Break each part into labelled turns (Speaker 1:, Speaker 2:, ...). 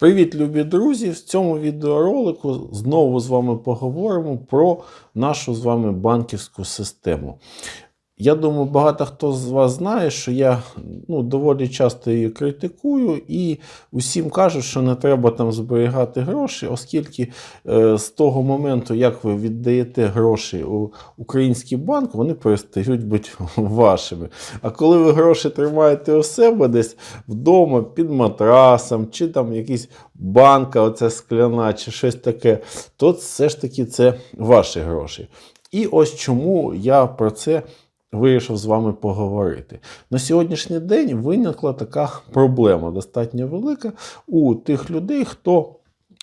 Speaker 1: Привіт, любі друзі! В цьому відеоролику знову з вами поговоримо про нашу з вами банківську систему. Я думаю, багато хто з вас знає, що я ну, доволі часто її критикую, і усім кажуть, що не треба там зберігати гроші, оскільки е, з того моменту, як ви віддаєте гроші у український банк, вони перестають бути вашими. А коли ви гроші тримаєте у себе десь вдома під матрасом, чи там якийсь банка, оця скляна, чи щось таке, то все ж таки це ваші гроші. І ось чому я про це вирішив з вами поговорити. На сьогоднішній день виникла така проблема, достатньо велика у тих людей, хто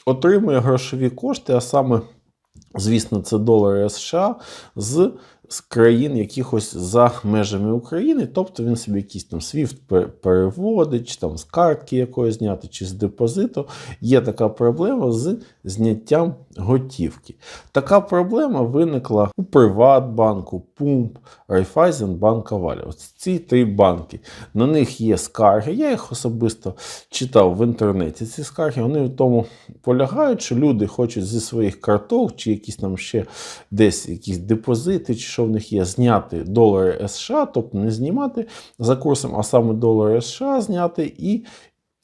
Speaker 1: отримує грошові кошти, а саме, звісно, це долари США з. З країн якихось за межами України, тобто він собі якийсь там SWIFT переводить, чи там з картки якоїсь зняти, чи з депозиту. Є така проблема з зняттям готівки. Така проблема виникла у Приватбанку, Пумп, Райфайзенбанк, Авалі. Ось ці три банки. На них є скарги. Я їх особисто читав в інтернеті. Ці скарги вони в тому полягають, що люди хочуть зі своїх карток, чи якісь там ще десь якісь депозити, чи що в них є, зняти долари США, тобто не знімати за курсом, а саме долари США зняти і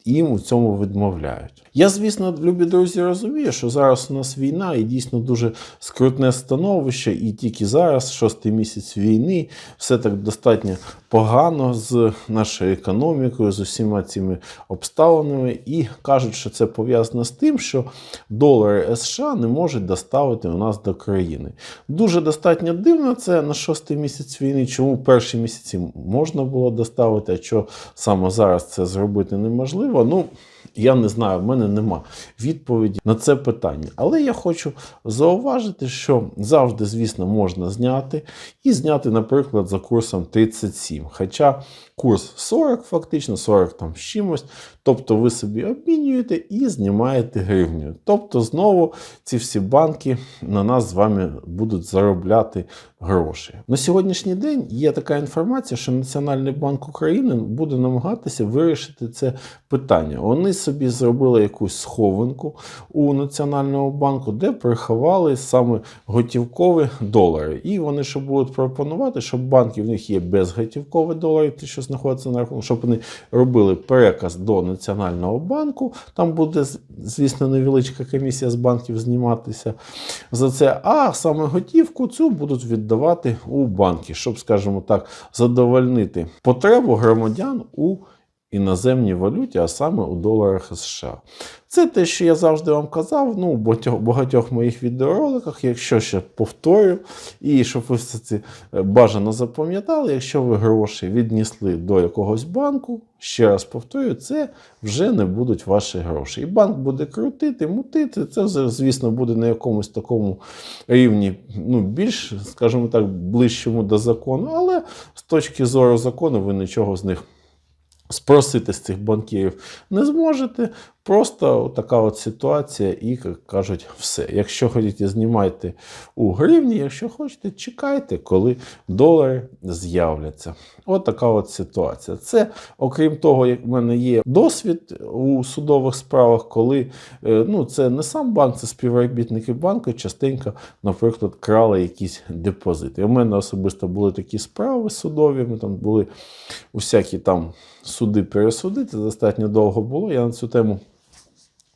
Speaker 1: їм у цьому відмовляють. Я, звісно, любі друзі, розумію, що зараз у нас війна і дійсно дуже скрутне становище, і тільки зараз, шостий місяць війни, все так достатньо погано з нашою економікою, з усіма цими обставинами, і кажуть, що це пов'язано з тим, що долари США не можуть доставити у нас до країни. Дуже достатньо дивно це на шостий місяць війни. Чому перші місяці можна було доставити, а що саме зараз це зробити неможливо? Ну, я не знаю, в мене нема відповіді на це питання. Але я хочу зауважити, що завжди, звісно, можна зняти і зняти, наприклад, за курсом 37. Хоча курс 40, фактично, 40 там з чимось. Тобто ви собі обмінюєте і знімаєте гривню. Тобто, знову ці всі банки на нас з вами будуть заробляти гроші. На сьогоднішній день є така інформація, що Національний банк України буде намагатися вирішити це питання. Вони собі зробили якусь схованку у Національному банку, де приховали саме готівкові долари. І вони що будуть пропонувати, щоб банки в них є безготівкові долари, ті, що знаходяться на рахунку, щоб вони робили переказ до Національного банку. Там буде, звісно, невеличка комісія з банків зніматися за це. А саме готівку цю будуть віддавати у банки, щоб, скажімо так, задовольнити потребу громадян у іноземній валюті, а саме у доларах США. Це те, що я завжди вам казав, ну, в багатьох, моїх відеороликах, якщо ще повторю, і щоб ви все це бажано запам'ятали, якщо ви гроші віднісли до якогось банку, ще раз повторюю, це вже не будуть ваші гроші. І банк буде крутити, мутити. Це, звісно, буде на якомусь такому рівні, ну, більш, скажімо так, ближчому до закону, але з точки зору закону ви нічого з них. Спросити з цих банкірів не зможете. Просто така от ситуація, і як кажуть, все. Якщо хочете, знімайте у гривні, якщо хочете, чекайте, коли долари з'являться. От така от ситуація. Це, окрім того, як в мене є досвід у судових справах, коли ну, це не сам банк, це співробітники банку, частенько, наприклад, крали якісь депозити. У мене особисто були такі справи судові, ми там були усякі там суди пересуди, це достатньо довго було. Я на цю тему.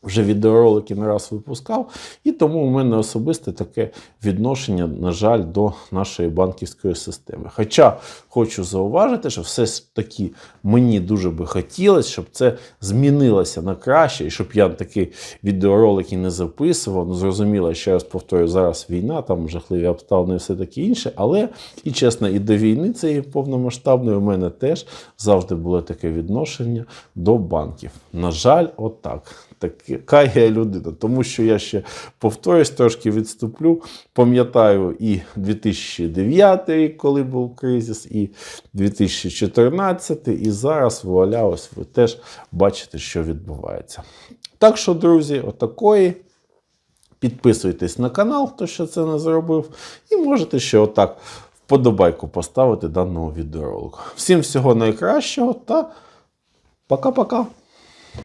Speaker 1: Вже відеоролики не раз випускав, і тому у мене особисте таке відношення, на жаль, до нашої банківської системи. Хоча хочу зауважити, що все ж таки мені дуже би хотілося, щоб це змінилося на краще, і щоб я такі відеоролики не записував. Ну, зрозуміло, ще раз повторюю, зараз війна, там жахливі обставини і все таке інше. Але і чесно, і до війни цієї повномасштабної у мене теж завжди було таке відношення до банків. На жаль, отак така я людина. Тому що я ще повторюсь, трошки відступлю. Пам'ятаю і 2009 рік, коли був кризис, і 2014, і зараз вуаля, ось ви теж бачите, що відбувається. Так що, друзі, отакої. Підписуйтесь на канал, хто ще це не зробив, і можете ще отак вподобайку поставити даному відеоролику. Всім всього найкращого та пока-пока!